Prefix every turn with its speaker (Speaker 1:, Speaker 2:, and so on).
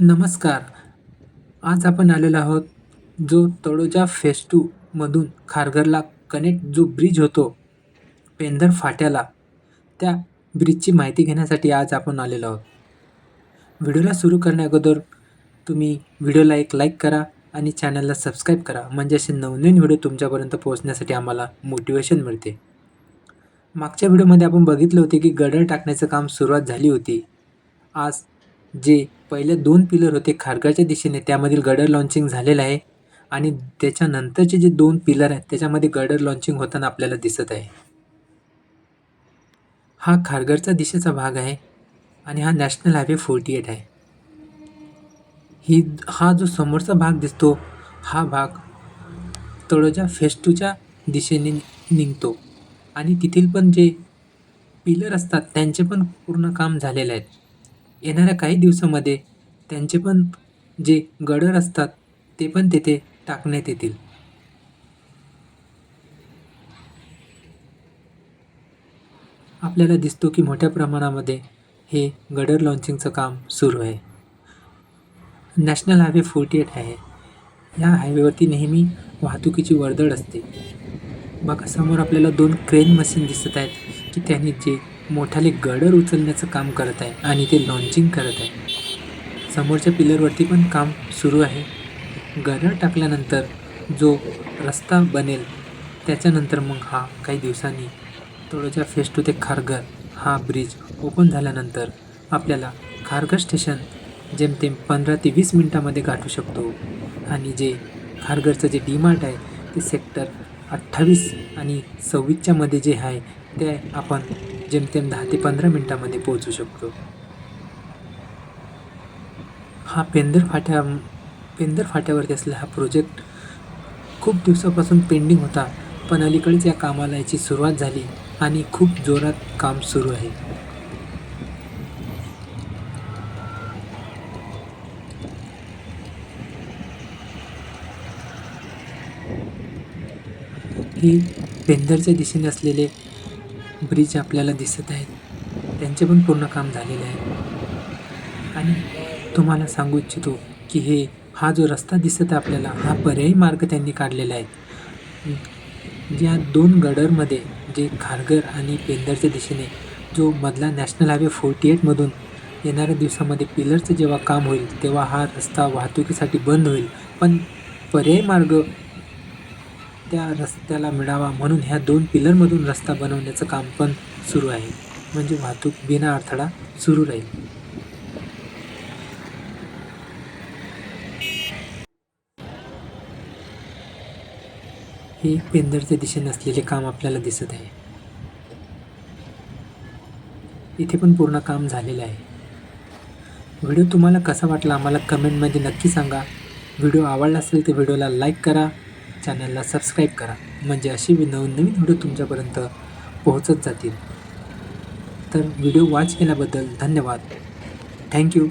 Speaker 1: नमस्कार. आज आपण आलेलो आहोत जो तळोजा फेस टूमधून खारघरला कनेक्ट जो ब्रिज होतो पेंधर फाट्याला त्या ब्रिजची माहिती घेण्यासाठी आज आपण आलेलो आहोत. व्हिडिओला सुरू करण्याअगोदर तुम्ही व्हिडिओला एक लाईक करा आणि चॅनलला सबस्क्राईब करा. म्हणजे असे नवनवीन व्हिडिओ तुमच्यापर्यंत पोहोचण्यासाठी आम्हाला मोटिवेशन मिळते. मागच्या व्हिडिओमध्ये आपण बघितले होते की गडर टाकण्याचं काम सुरुवात झाली होती. आज जे पहिले दोन पिलर होते खारघरच्या दिशेने त्यामधील गडर लॉन्चिंग झालेलं आहे आणि त्याच्यानंतरचे जे दोन पिलर आहेत त्याच्यामध्ये गडर लॉन्चिंग होताना आपल्याला दिसत आहे. हा खारघरचा दिशेचा भाग आहे आणि हा नॅशनल हायवे फोर्टी एट आहे. ही हा जो समोरचा भाग दिसतो हा भाग तळोजा फेस्टूच्या दिशेने निघतो आणि तिथील पण जे पिलर असतात त्यांचे पण पूर्ण काम झालेले आहेत. येणाऱ्या काही दिवसामध्ये त्यांचे पण जे गडर असतात ते पण तेथे टाकण्यात येतील. आपल्याला दिसतो की मोठ्या प्रमाणामध्ये हे गडर लॉन्चिंगचं काम सुरू आहे. नॅशनल हायवे फोर्टी एट आहे. या हायवेवरती नेहमी वाहतुकीची वर्दळ असते. बघा समोर आपल्याला दोन क्रेन मशीन दिसत आहेत की त्यांनी जे मोठाले गडर उचलण्याचं काम करत आहे आणि ते लॉन्चिंग करत आहे. समोरच्या पिलरवरती पण काम सुरू आहे. गडर टाकल्यानंतर जो रस्ता बनेल त्याच्यानंतर मग हा काही दिवसांनी तळोजा फेस टू ते खारघर हा ब्रिज ओपन झाल्यानंतर आपल्याला खारघर स्टेशन जेमतेम पंधरा ते वीस मिनटामध्ये गाठू शकतो. आणि जे खारघरचं जे डीमार्ट आहे ते सेक्टर अठ्ठावीस आणि सव्वीसच्यामध्ये जे आहे ते आपण जेमतेम दहा ते पंधरा मिनटामध्ये पोहोचू शकतो. हा पेंदर फाट्या पेंदर फाट्यावरती असलेला हा प्रोजेक्ट खूप दिवसापासून पेंडिंग होता पण अलीकडेच या कामाला याची सुरुवात झाली आणि खूप जोरात काम सुरू आहे. ही पेंदरच्या दिशेने असलेले ब्रिज आपल्याला दिसत आहेत. त्यांचे पण पूर्ण काम झालेले आहे. आणि तुम्हाला सांगू इच्छितो की हे हा जो रस्ता दिसत आहे आपल्याला हा पर्यायी मार्ग त्यांनी काढलेला आहे. ज्या दोन गडरमध्ये जे खारघर आणि पेंदरच्या दिशेने जो मधला नॅशनल हायवे फोर्टी एटमधून येणाऱ्या दिवसामध्ये पिलरचं जेव्हा काम होईल तेव्हा हा रस्ता वाहतुकीसाठी बंद होईल. पण पर्यायी मार्ग त्या रस्त्याला मिळावा म्हणून ह्या दोन पिलरमधून रस्ता बनवण्याचं काम पण सुरू आहे. म्हणजे वाहतूक बिना अडथळा सुरू राहील. हे पेंदरच्या दिशेने असलेले काम आपल्याला दिसत आहे. इथे पण पूर्ण काम झालेलं आहे. व्हिडिओ तुम्हाला कसा वाटला आम्हाला कमेंटमध्ये नक्की सांगा. व्हिडिओ आवडला असेल तर व्हिडिओला लाईक करा. चॅनलला सबस्क्राईब करा. म्हणजे अशी नवनवीन व्हिडिओ तुमच्यापर्यंत पोहोचत जातील. तर व्हिडिओ वॉच केल्याबद्दल धन्यवाद. थँक्यू.